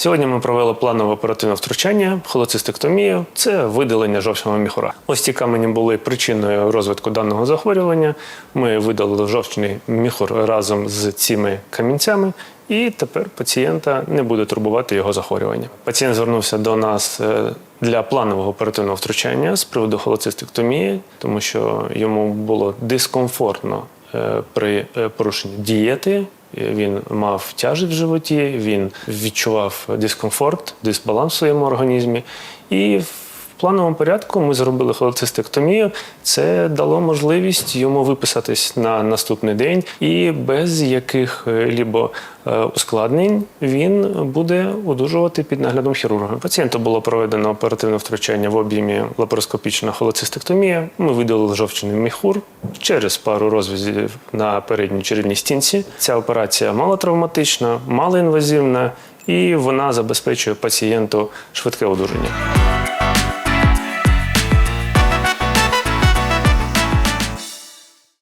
Сьогодні ми провели планове оперативне втручання, холоцистектомію – це видалення жовчного міхура. Ось ці камені були причиною розвитку даного захворювання. Ми видалили жовчний міхур разом з цими камінцями. І тепер пацієнта не буде турбувати його захворювання. Пацієнт звернувся до нас е, для планового оперативного втручання з приводу холоцистектомії, тому що йому було дискомфортно е, при е, порушенні дієти. Він мав тяжість в животі, він відчував дискомфорт, дисбаланс в своєму організмі. І плановому порядку ми зробили холецистектомію. Це дало можливість йому виписатись на наступний день, і без яких-либо е, ускладнень він буде одужувати під наглядом хірурга. Пацієнту було проведено оперативне втручання в об'ємі лапароскопічна холецистектомія. Ми видалили жовчний міхур через пару розв'язів на передній черевній стінці. Ця операція малотравматична, малоінвазивна, і вона забезпечує пацієнту швидке одужання.